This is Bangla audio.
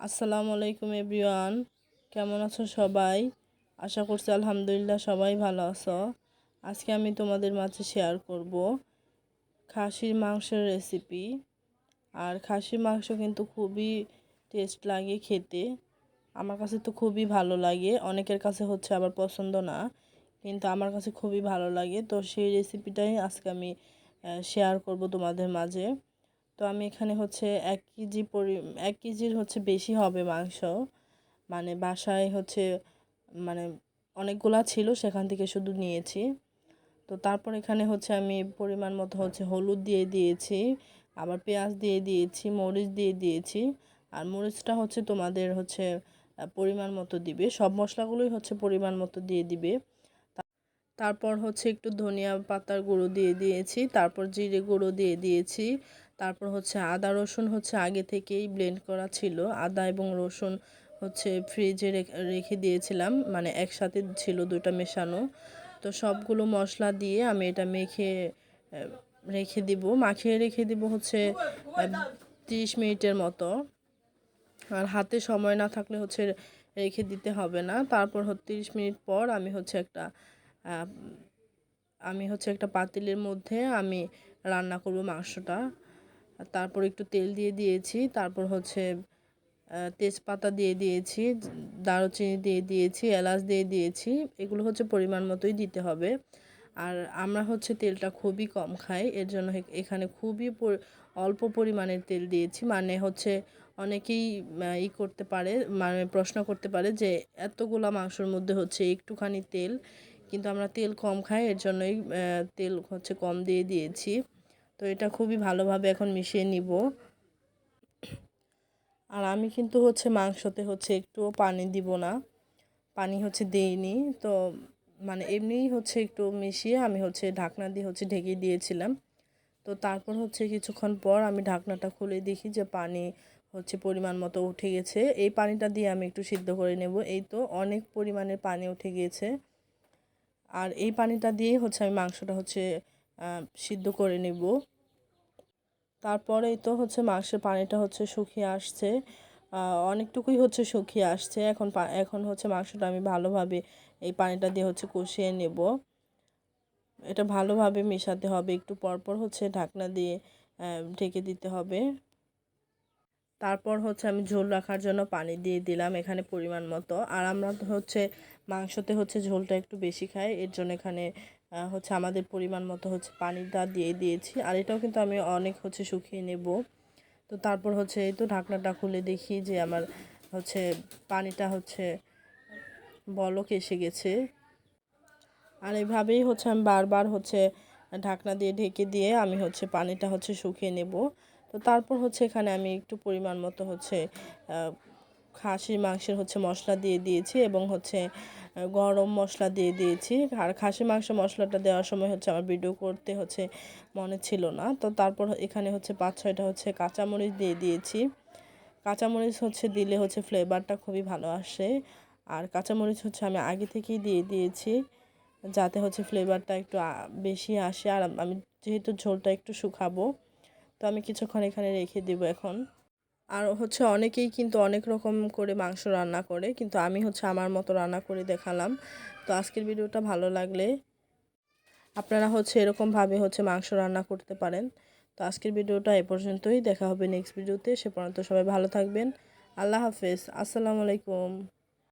আসসালামু আলাইকুম এভরিওয়ান। কেমন আছো সবাই? আশা করছি আলহামদুলিল্লাহ সবাই ভালো আছো। আজকে আমি তোমাদের মাঝে শেয়ার করব খাসির মাংসের রেসিপি আর খাসির মাংস কিন্তু খুবই টেস্ট লাগে খেতে। আমার কাছে তো খুবই ভালো লাগে। অনেকের কাছে হচ্ছে আবার পছন্দ না। কিন্তু আমার কাছে খুবই ভালো লাগে। তো সেই রেসিপিটাই আজকে আমি শেয়ার করব তোমাদের মাঝে। তো আমি এখানে হচ্ছে এক কেজি পরি, এক কেজির হচ্ছে বেশি হবে মাংস। মানে বাসায় হচ্ছে মানে অনেকগুলা ছিল, সেখান থেকে শুধু নিয়েছি। তো তারপর এখানে হচ্ছে আমি পরিমাণ মতো হচ্ছে হলুদ দিয়ে দিয়েছি, আবার পেঁয়াজ দিয়ে দিয়েছি, মরিচ দিয়ে দিয়েছি। আর মরিচটা হচ্ছে তোমাদের হচ্ছে পরিমাণ মতো দিবে। সব মশলাগুলোই হচ্ছে পরিমাণ মতো দিয়ে দিবে। তারপর হচ্ছে একটু ধনিয়া পাতার গুঁড়ো দিয়ে দিয়েছি, তারপর জিরে গুঁড়ো দিয়ে দিয়েছি। তারপর হচ্ছে আদা, রসুন হচ্ছে আগে থেকেই ব্লেন্ড করা ছিল। আদা এবং রসুন হচ্ছে ফ্রিজে রেখে দিয়েছিলাম মানে একসাথে ছিল দুটা মেশানো। তো সবগুলো মশলা দিয়ে আমি এটা মেখে রেখে দিব। মাখিয়ে রেখে দিব হচ্ছে তিরিশ মিনিটের মতো। আর হাতে সময় না থাকলে হচ্ছে রেখে দিতে হবে না। তারপর তিরিশ মিনিট পর আমি হচ্ছে একটা আমি হচ্ছে একটা পাতিলের মধ্যে আমি রান্না করব মাংসটা। তারপর একটু তেল দিয়ে দিয়েছি, তারপর হচ্ছে তেজপাতা দিয়ে দিয়েছি, দারুচিনি দিয়ে দিয়েছি, এলাচ দিয়ে দিয়েছি, এগুলো হচ্ছে পরিমাণ মতোই দিতে হবে। আর আমরা হচ্ছে তেলটা খুবই কম খাই, এর জন্য এখানে খুবই অল্প পরিমাণের তেল দিয়েছি। মানে হচ্ছে অনেকেই ই করতে পারে মানে প্রশ্ন করতে পারে যে এতগুলা মাংসর মধ্যে হচ্ছে একটুখানি তেল, কিন্তু আমরা তেল কম খাই, এর জন্যই তেল হচ্ছে কম দিয়ে দিয়েছি। তো এটা খুবই ভালোভাবে এখন মিশিয়ে নিব। আর আমি কিন্তু হচ্ছে মাংসতে হচ্ছে একটুও পানি দিব না। পানি হচ্ছে দেইনি, তো মানে এমনিই হচ্ছে একটু মিশিয়ে আমি হচ্ছে ঢাকনা দিয়ে হচ্ছে ঢেকে দিয়েছিলাম। তো তারপর হচ্ছে কিছুক্ষণ পর আমি ঢাকনাটা খুলে দেখি যে পানি হচ্ছে পরিমাণ মতো উঠে গেছে। এই পানিটা দিয়ে আমি একটু সিদ্ধ করে নেব। এই তো অনেক পরিমাণের পানি উঠে গিয়েছে আর এই পানিটা দিয়েই হচ্ছে আমি মাংসটা হচ্ছে সিদ্ধ করে নেব। তারপরেই তো হচ্ছে মাংসের পানিটা হচ্ছে শুকিয়ে আসছে। অনেকটুকুই হচ্ছে শুকিয়ে আসছে। এখন এখন হচ্ছে মাংসটা আমি ভালোভাবে এই পানিটা দিয়ে হচ্ছে কষিয়ে নেব। এটা ভালোভাবে মেশাতে হবে। একটু পরপর হচ্ছে ঢাকনা দিয়ে ঢেকে দিতে হবে। তারপর হচ্ছে আমি ঝোল রাখার জন্য পানি দিয়ে দিলাম এখানে পরিমাণ মতো। আর আমরা হচ্ছে মাংসতে হচ্ছে ঝোলটা একটু বেশি খাই। এর জন্য এখানে হচ্ছে আমাদের পরিমাণ মতো হচ্ছে পানিটা দিয়ে দিয়েছি। আর এটাও কিন্তু আমি অনেক হচ্ছে শুকিয়ে নেব। তো তারপর হচ্ছে এই তো ঢাকনাটা খুলে দেখি যে আমার হচ্ছে পানিটা হচ্ছে বলক এসে গেছে। আর এভাবেই হচ্ছে আমি বারবার হচ্ছে ঢাকনা দিয়ে ঢেকে দিয়ে আমি হচ্ছে পানিটা হচ্ছে শুকিয়ে নেব। তো তারপর হচ্ছে এখানে আমি একটু পরিমাণ মতো হচ্ছে খাসির মাংসের হচ্ছে মশলা দিয়ে দিয়েছি এবং হচ্ছে গরম মশলা দিয়ে দিয়েছি। আর খাসি মাংস মশলাটা দেওয়ার সময় হচ্ছে আমার ভিডিও করতে হচ্ছে মনে ছিল না। তো তারপর এখানে হচ্ছে পাঁচ ছয়টা হচ্ছে কাঁচামরিচ দিয়ে দিয়েছি। কাঁচামরিচ হচ্ছে দিলে হচ্ছে ফ্লেভারটা খুবই ভালো আসে। আর কাঁচামরিচ হচ্ছে আমি আগে থেকেই দিয়ে দিয়েছি যাতে হচ্ছে ফ্লেভারটা একটু বেশি আসে। আর আমি যেহেতু ঝোলটা একটু শুকাবো, তো আমি কিছুক্ষণ এখানে রেখে দেবো এখন। আর হচ্ছে অনেকেই কিন্তু অনেক রকম করে মাংস রান্না করে, কিন্তু আমি হচ্ছে আমার মতো রান্না করে দেখালাম। তো আজকের ভিডিওটা ভালো লাগলে আপনারা হচ্ছে এরকমভাবে হচ্ছে মাংস রান্না করতে পারেন। তো আজকের ভিডিওটা এ পর্যন্তই, দেখা হবে নেক্সট ভিডিওতে, সে পর্যন্ত সবাই ভালো থাকবেন। আল্লাহ হাফেজ, আসসালামু আলাইকুম।